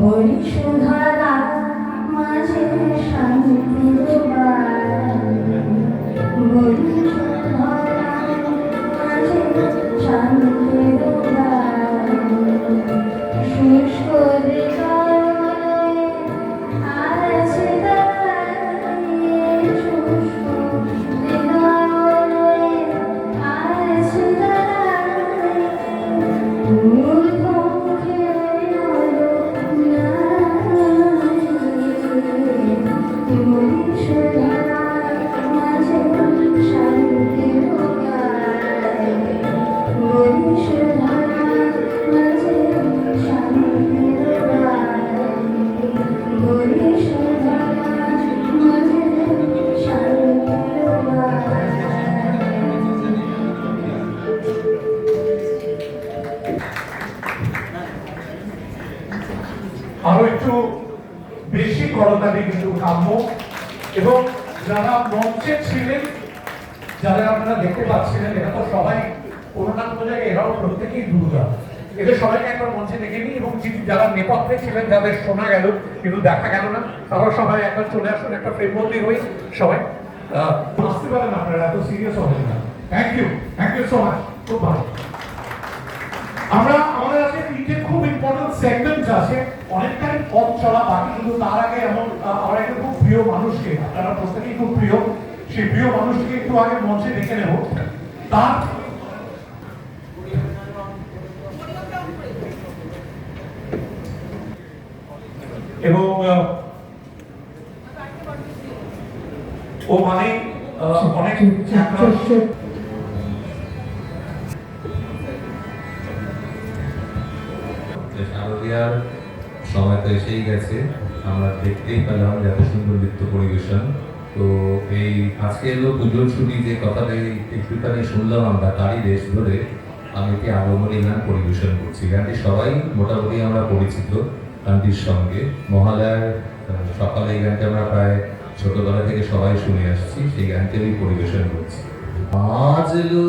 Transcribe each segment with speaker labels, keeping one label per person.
Speaker 1: বরিশধারা মাঝে শান্তির বরিশধারা
Speaker 2: আরও একটু বেশি করতালি কিন্তু কাম্য। এবং যারা মঞ্চে ছিলেন, যারা আপনারা দেখতে পাচ্ছিলেন, এরা তো সবাই কোনো না কোনো জায়গায় এরাও প্রত্যেকেই দুর্গা। এদের সবাইকে একবার মঞ্চে দেখে নিই এবং যারা নেপথ্যে ছিলেন, যাদের শোনা গেল, কিন্তু দেখা গেল না তারা সবাই একবার চলে আসুন, একটা ফ্রেমবন্দি হই, সবাই। বুঝতে পারেন আপনারা, এত সিরিয়াস হবেন না। Thank you thank you so much খুব ভালো। আমরা, আমাদের আছে তিনটে খুব ইম্পর্টেন্ট সেগমেন্ট আছে, অনেকটাই পথ চলা বাকি, কিন্তু তার আগে এমন আমরা একটা প্রিয় মানুষকে, আপনারা প্রত্যেকেই খুব প্রিয়, সেই প্রিয় মানুষকে একটু আগে মঞ্চে ডেকে নেব। তার এবং ও মানে অনেক
Speaker 3: যে সময় তো এসেই গেছে। আমরা দেখতেই পেলাম যে এত সুন্দর নৃত্য পরিবেশন। তো এই আজকে এলো পুজোর ছুটি, যে কথাটা একটুখানি শুনলাম আমরা তারই রেশ ধরে, আমি একটি আগমনী গান পরিবেশন করছি। গানটি সবাই মোটামুটি আমরা পরিচিত গানটির সঙ্গে। মহালয়ার সকালে এই গানটি আমরা প্রায় ছোটবেলা থেকে সবাই শুনে আসছি। সেই গানটি আমি পরিবেশন করছি। আজলো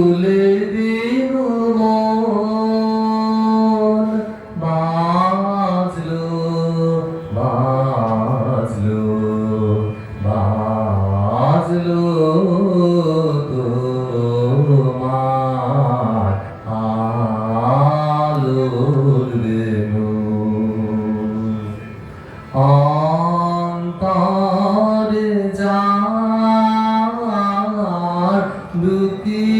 Speaker 3: খুলে দিন মন। বাজলো বাজলো বাজলো তোমার আলোর বেলু অন্তরে যার লুকিয়ে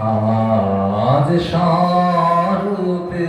Speaker 3: আজ স্বরূপে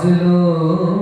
Speaker 3: বাজলো।